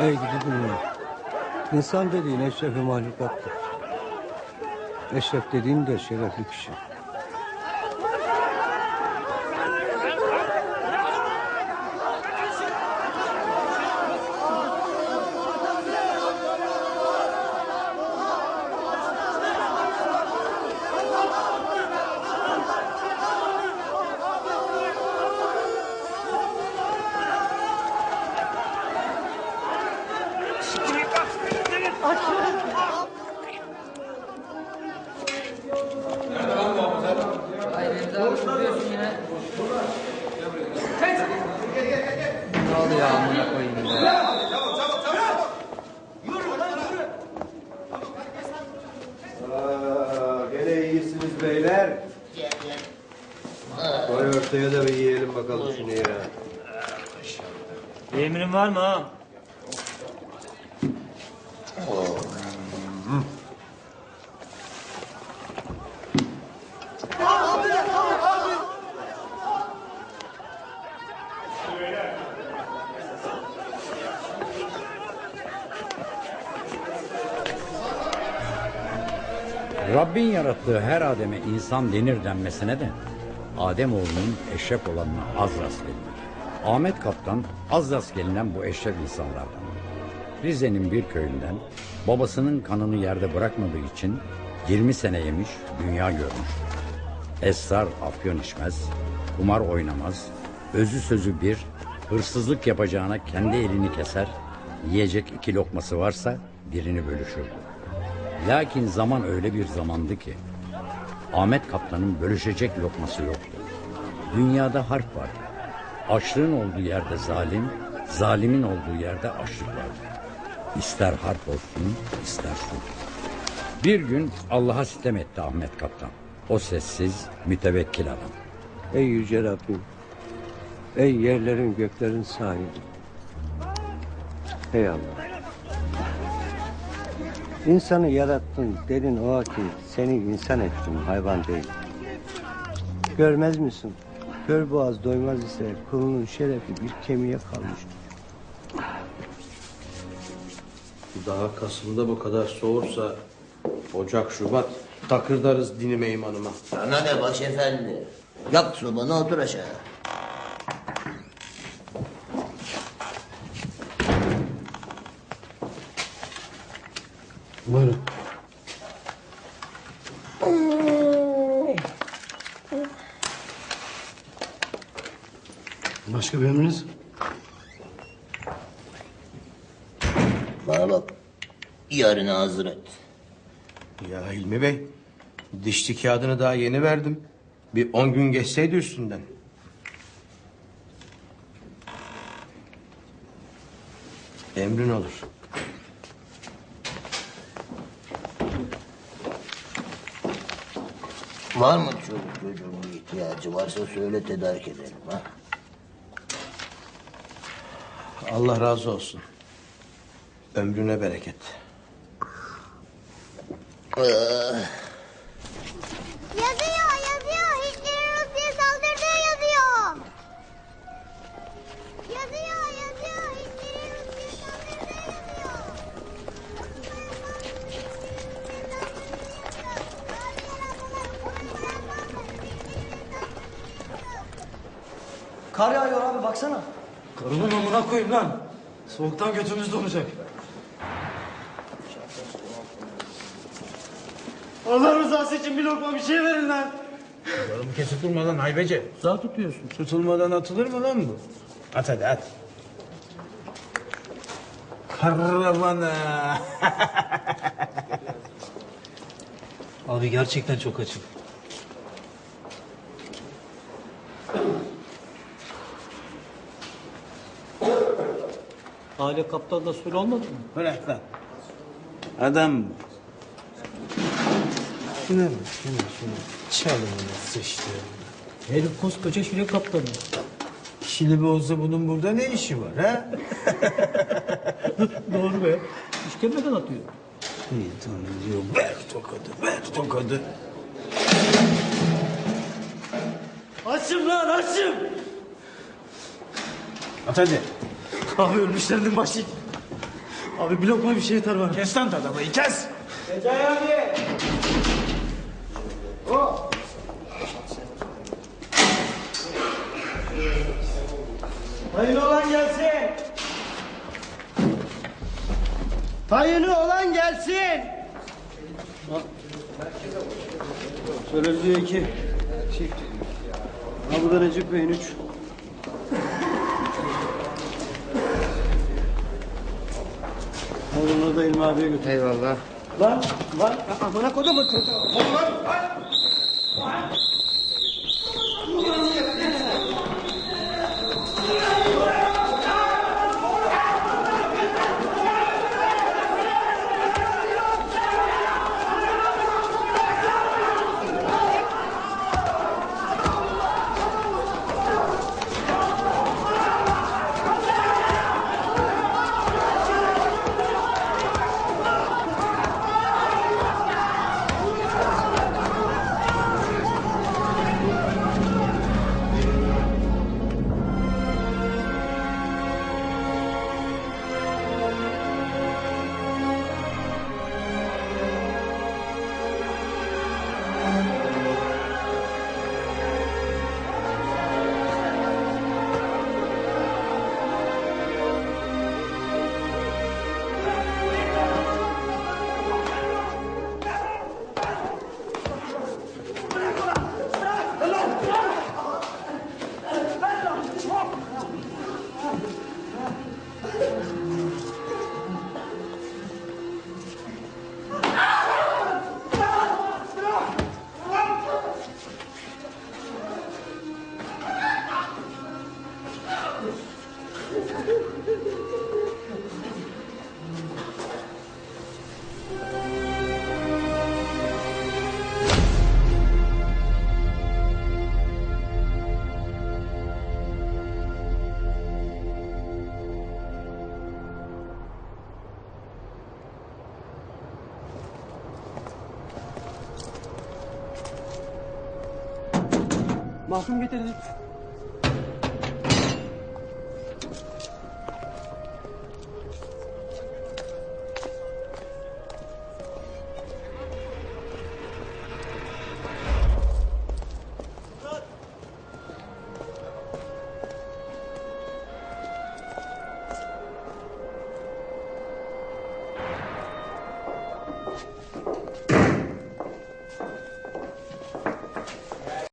Ey gidi dünya. İnsan dediğin eşrefi mahlukattır. Eşref dediğin de şerefli kişi. Koy ortaya da bir yiyelim bakalım şunu ya. Emrin var mı ha? Rabbin yarattığı her Adem'e insan denir denmesine de Ademoğlunun eşref olanına az rast gelinir. Ahmet Kaptan az rast gelinen bu eşref insanlardan. Rize'nin bir köyünden babasının kanını yerde bırakmadığı için 20 sene yemiş dünya görmüş. Esrar afyon içmez, kumar oynamaz, özü sözü bir, hırsızlık yapacağına kendi elini keser, yiyecek iki lokması varsa birini bölüşürdü. Lakin zaman öyle bir zamandı ki Ahmet Kaptan'ın bölüşecek lokması yoktu. Dünyada harp vardı. Açlığın olduğu yerde zalim, zalimin olduğu yerde açlık vardı. İster harp olsun, ister sulh. Bir gün Allah'a sitem etti Ahmet Kaptan. O sessiz, mütevekkil adam. Ey yüce Rabbim. Ey yerlerin göklerin sahibi. Ey Allah. İnsanı yarattın dedin o ki seni insan ettim hayvan değil. Görmez misin? Kör boğaz doymaz ise kulunun şerefi bir kemiğe kalmıştır. Daha Kasım'da bu kadar soğursa Ocak, Şubat takırdarız dinime imanıma. Sana ne başefendi? Yak sobanı otur aşağı. Buyurun. Başka bir emriniz? Bana bak. Yarın hazır et. Ya Hilmi Bey, dişli kağıdını daha yeni verdim. Bir on gün geçseydi üstünden. Emrin olur. Var mı çocuk çocuğun bir ihtiyacı varsa söyle tedarik edelim ha. Allah razı olsun. Ömrüne bereket. Yazıyor, Yağıyor abi baksana. Karımın amına koyayım lan. Soğuktan götümüz donacak. Allah rızası için bir lokma bir şey verin lan. Oğlum kes tutulmadan haybece. Zar tutuyorsun. Tutulmadan atılır mı lan bu? At hadi at. Karavana. Abi gerçekten çok açım. Aile kaptan da söyle olmadı mı? Bırak lan. Adam bu. Şuna bak şuna şuna. Çalımına sıçtı. Herif koskoca şile kaptanı. Şili olsa bunun burada ne işi var ha? Doğru be. İşkembeden atıyor. İyi tamam diyor. Ver tokadı ver tokadı. Açım lan açım. At hadi. Abi ölmüşlerinin başı. Abi bir lokma bir şey yeter bana. Kes lan tadamayı kes. Hayırlı olan gelsin. Hayırlı olan gelsin. Şöyle bir iki. Çift. Ha bu da Recep Bey'in üç. Da İlmi abiye götür. Eyvallah. Lan lan amına kodumu. Mahkum getirdik.